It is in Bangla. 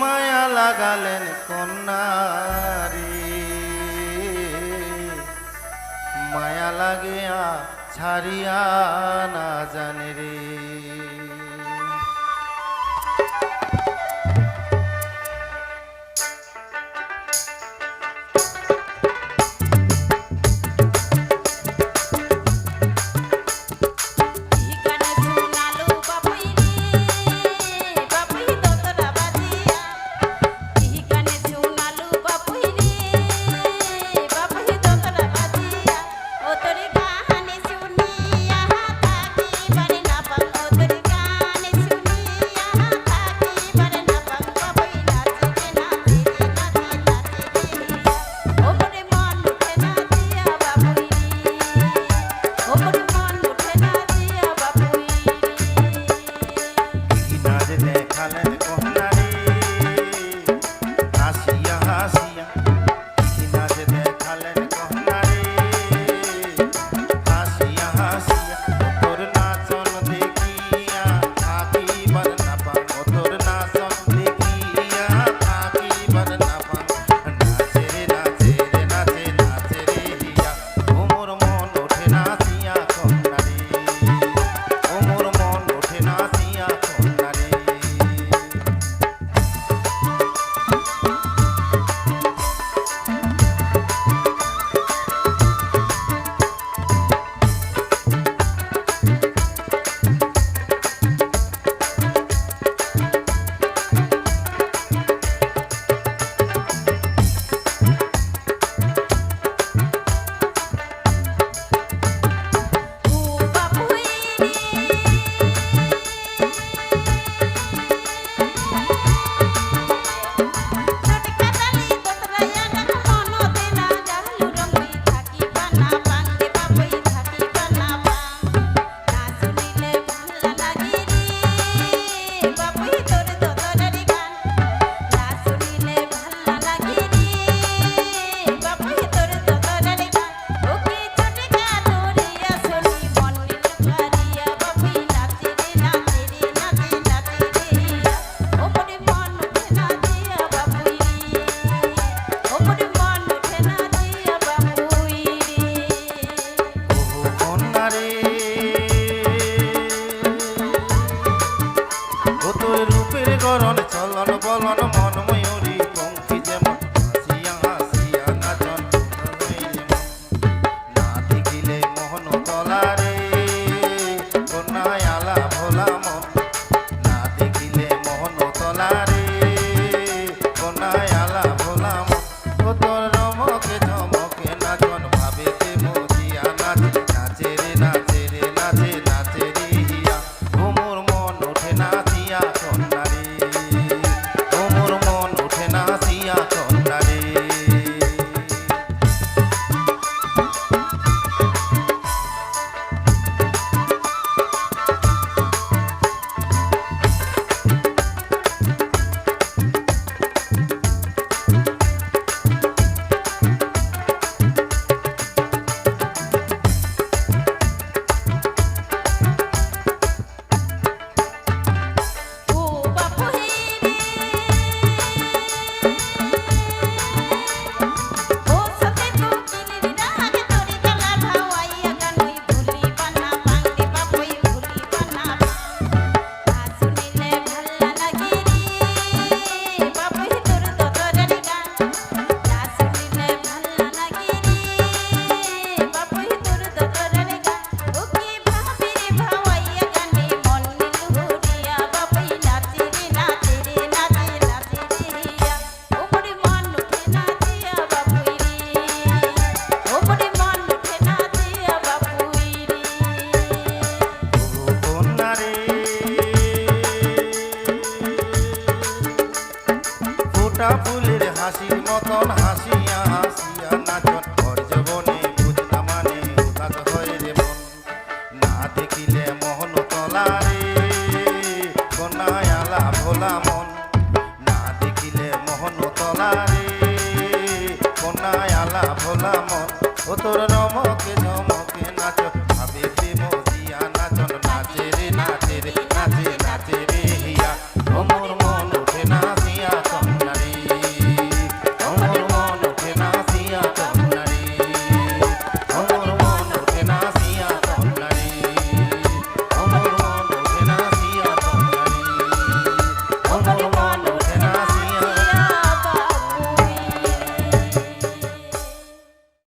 মায়া লাগালেন কন্যারি। মায়া লাগিয়া ছাড়িয়া না জানি রে। con nadie. গরণ চলন বলন মন ময়ূরী ফোটা ফুলের হাসি, মতন হাসিয়া হাসিয়া নাচন। ঘর জীবনে বুঝলাম মানে উদাস হয়ে রে মন। না দেখিলে মোহন তলা রে কনায় আলা ভোলা মন। না দেখিলে মোহন তলা রে ভোলা মন। ও তোর রমকে ঝমকে নাচ, ভাবে প্রেম